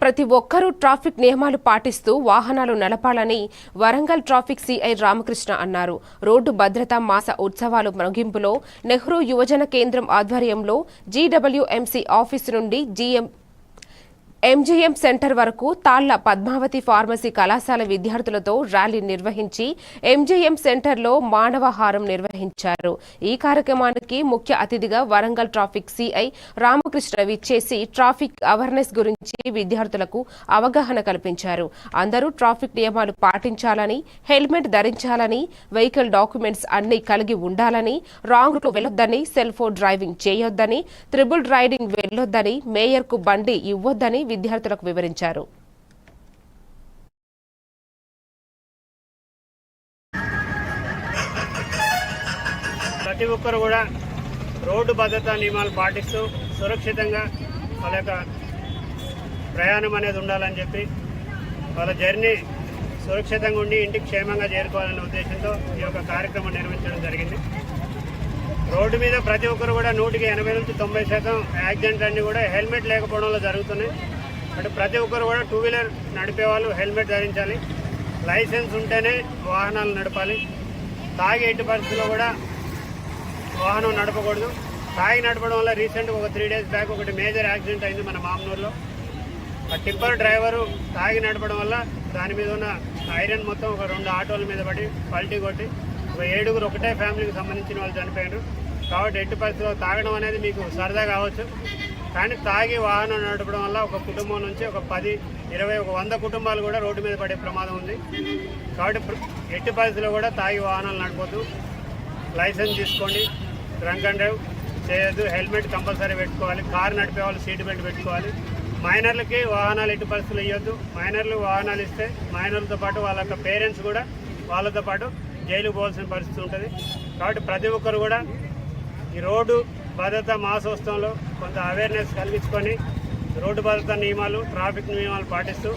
ప్రతి ఒక్కరూ ట్రాఫిక్ నియమాలు పాటిస్తూ వాహనాలు నడపాలని వరంగల్ ట్రాఫిక్ సిఐ రామకృష్ణ అన్నారు. రోడ్డు భద్రతా మాస ఉత్సవాలు ముగింపులో నెహ్రూ యువజన కేంద్రం ఆధ్వర్యంలో జీడబ్ల్యూఎంసీ ఆఫీసు నుండి జీఎం ఎంజీఎం సెంటర్ వరకు తాళ్ళ పద్మావతి ఫార్మసీ కళాశాల విద్యార్థులతో ర్యాలీ నిర్వహించి ఎంజీఎం సెంటర్లో మానవహారం నిర్వహించారు. ఈ కార్యక్రమానికి ముఖ్య అతిథిగా వరంగల్ ట్రాఫిక్ సిఐ రామకృష్ణ విచ్చేసి ట్రాఫిక్ అవేర్నెస్ గురించి విద్యార్థులకు అవగాహన కల్పించారు. అందరూ ట్రాఫిక్ నియమాలు పాటించాలని హెల్మెట్ ధరించాలని వెహికల్ డాక్యుమెంట్స్ అన్ని కలిగి ఉండాలని రాంగ్ రూట్లో వెళ్ళొద్దని సెల్ ఫోన్ డ్రైవింగ్ చేయొద్దని త్రిబుల్ రైడింగ్ వెళ్ళొద్దని మేయర్కు బండి ఇవ్వొద్దని విద్యార్థులకు వివరించారు. ప్రతి ఒక్కరు కూడా రోడ్డు భద్రతా నియమాలు పాటిస్తూ సురక్షితంగా వాళ్ళ యొక్క ప్రయాణం అనేది ఉండాలని చెప్పి వాళ్ళ జర్నీ సురక్షితంగా ఉండి ఇంటికి క్షేమంగా చేరుకోవాలనే ఉద్దేశంతో ఈ యొక్క కార్యక్రమం నిర్వహించడం జరిగింది. రోడ్డు మీద ప్రతి ఒక్కరు కూడా నూటికి ఎనభై నుంచి తొంభై శాతం యాక్సిడెంట్ అన్ని కూడా హెల్మెట్ లేకపోవడంలో జరుగుతున్నాయి. అంటే ప్రతి ఒక్కరు కూడా టూ వీలర్ నడిపే వాళ్ళు హెల్మెట్ ధరించాలి. లైసెన్స్ ఉంటేనే వాహనాలు నడపాలి. తాగి ఎట్టి పరిస్థితుల్లో కూడా వాహనం నడపకూడదు. తాగి నడపడం వల్ల రీసెంట్గా ఒక త్రీ డేస్ బ్యాక్ ఒకటి మేజర్ యాక్సిడెంట్ అయింది మన మామనూరులో. ఆ టిప్పర్ డ్రైవరు తాగి నడపడం వల్ల దాని మీద ఉన్న ఐరన్ మొత్తం ఒక రెండు ఆటోల మీద పడి పల్టీ కొట్టి ఒక ఏడుగురు ఒకటే ఫ్యామిలీకి సంబంధించిన వాళ్ళు చనిపోయారు కాబట్టి ఎట్టి పరిస్థితుల్లో తాగడం అనేది మీకు సరదా కావచ్చు. కానీ తాగి వాహనం నడపడం వల్ల ఒక కుటుంబం నుంచి ఒక పది ఇరవై ఒక వంద కుటుంబాలు కూడా రోడ్డు మీద పడే ప్రమాదం ఉంది. కాబట్టి ఎట్టి పరిస్థితుల్లో కూడా తాగి వాహనాలు నడపద్దు. లైసెన్స్ తీసుకోండి. డ్రంక్ అండ్ డ్రైవ్ చేయొద్దు. హెల్మెట్ కంపల్సరీ పెట్టుకోవాలి. కారు నడిపే వాళ్ళు సీట్ బెల్ట్ పెట్టుకోవాలి. మైనర్లకి వాహనాలు ఎట్టి పరిస్థితులు ఇవ్వద్దు మైనర్లు వాహనాలు ఇస్తే మైనర్లతో పాటు వాళ్ళ యొక్క పేరెంట్స్ కూడా వాళ్ళతో పాటు జైలు పోవాల్సిన పరిస్థితి ఉంటుంది. కాబట్టి ప్రతి ఒక్కరు కూడా ఈ రోడ్డు భద్రతా మాసోత్సవంలో కొంత అవేర్నెస్ కలిగించుకొని రోడ్డు భద్రతా నియమాలు ట్రాఫిక్ నియమాలు పాటిస్తూ